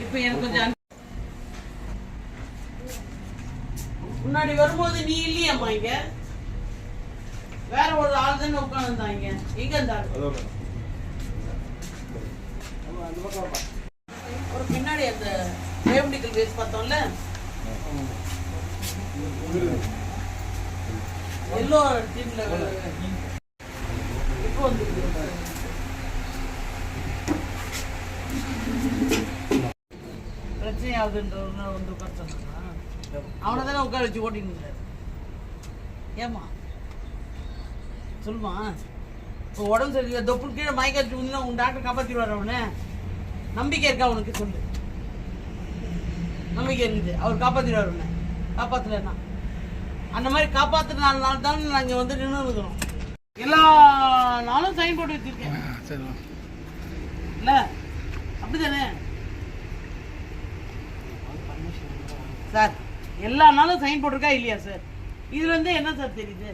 இப்போ எனக்கு முன்னாடி வரும்போது நீ இல்லையாம்மா இங்க? வேற ஒரு ஆள் தானே உட்காந்துருந்தாங்க எங்க ஒரு பின்னாடி அந்த பேஸ் வேஸ்ட் பார்த்தோம்ல? எல்லோ இப்போ வந்துருக்கு பிரச்சனை ஆகுதுன்ற வந்து உட்கார அவனை தானே உட்கார வச்சு ஓட்டின்னு. ஏம்மா சொல்லுமா இப்போ உடம்பு சரியில்லை தொப்புள் கீழே மயக்க வச்சு உங்க டாக்டர் காப்பாற்றிடுவார் அவனை நம்பிக்கை இருக்கா அவனுக்கு சொல்லு நம்பிக்கை இருக்குது அவர் காப்பாற்றிடுவார் உன்னை காப்பாற்றலைன்னா அந்த மாதிரி காப்பாற்றுற நாலு நாள் தான் நாங்கள் வந்து நின்று இருக்கிறோம் எல்லா நாளும் சைன் போட்டு வச்சிருக்கேன் சரி இல்ல அப்படிதானே சார் எல்லா நாளும் சைன் போட்டிருக்கா இல்லையா சார்? இதுல இருந்து என்ன சார் தெரியுது?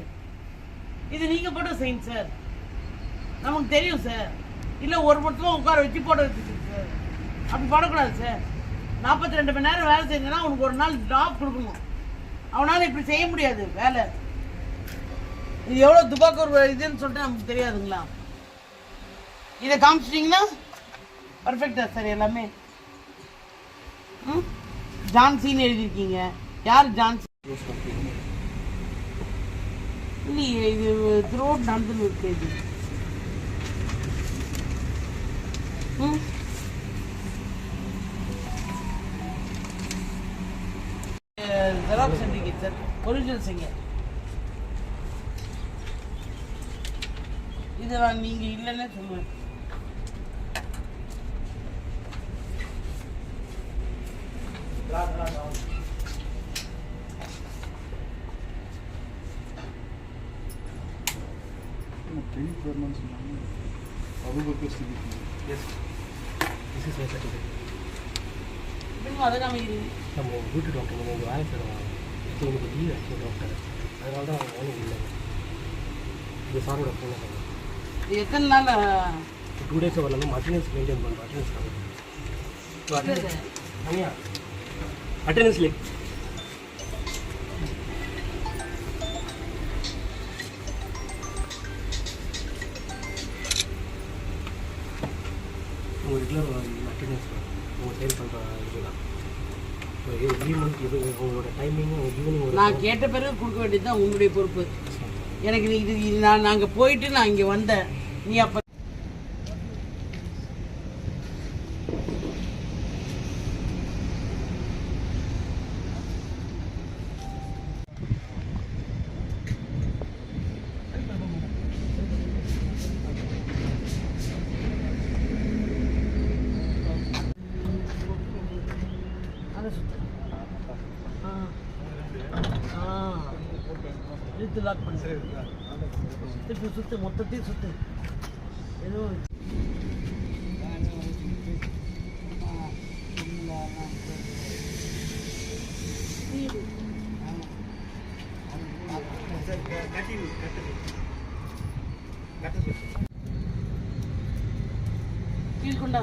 இது நீங்க போட்ட சைன் சார். நமக்கு தெரியும் சார். இல்ல ஒரு மட்டும் உட்கார வச்சு போட வச்சுருக்கு சார். அப்படி போடக்கூடாது சார். நாற்பத்தி ரெண்டு மணி நேரம் வேலை செஞ்சனா அவனுக்கு ஒரு நாள் ட்ராப் கொடுக்கணும். அவனால இப்படி செய்ய முடியாது வேலை. இது எவ்வளவு ஒரு இதுன்னு சொல்லிட்டு நமக்கு தெரியாதுங்களா? இதை காமிச்சிட்டிங்கன்னா பர்ஃபெக்டா சார் எல்லாமே. ம்? ஜான்சின்னு எழுதியிருக்கீங்க. யார் ஜான்சி? இல்லையே இது த்ரோட் நடந்துன்னு இருக்கு இது ம்? Xerox certificate sir. ஒரிஜினல் செய்ய நான் நீங்கள் இல்லைன்னே சொல்லுவேன் கிளினிக் வரணும்னு சொன்னாங்க அவங்க பேசி yes this is my certificate இன்னும் அதை நம்ம வீட்டு டாக்டர் நம்ம உங்கள் வேலை செய்கிறோம் இப்போ உங்களுக்கு லீவ் ஆச்சு டாக்டர் அதனால தான் அவங்க வேலை இல்லை இது சாரோட ஃபோன் பண்ணுறேன் எத்தனை நாள் டூ டேஸ் வரலாம் அட்டண்டன்ஸ் மெயின்டைன் பண்ணுறோம் அட்டண்டன்ஸ் இல்ல ஐயா அட்டண்டன்ஸ் லேக் உங்கள் ரெகுலர் அட்டண்டன்ஸ் உங்கள் சைன் பண்ணுற இதுதான். உங்களோட டைமிங் ஈவினிங் நான் கேட்ட பிறகு கொடுக்க வேண்டியது தான் உங்களுடைய பொறுப்பு. எனக்கு இது நான் நாங்கள் போயிட்டு நான் இங்கே வந்தேன். நீ அப்போ அதை சுத்து. இழுத்து லாக் பண்ணு. திருப்பி சுத்து மொத்தத்தையும் சுத்து. ஏதோ கீழ்கொண்டா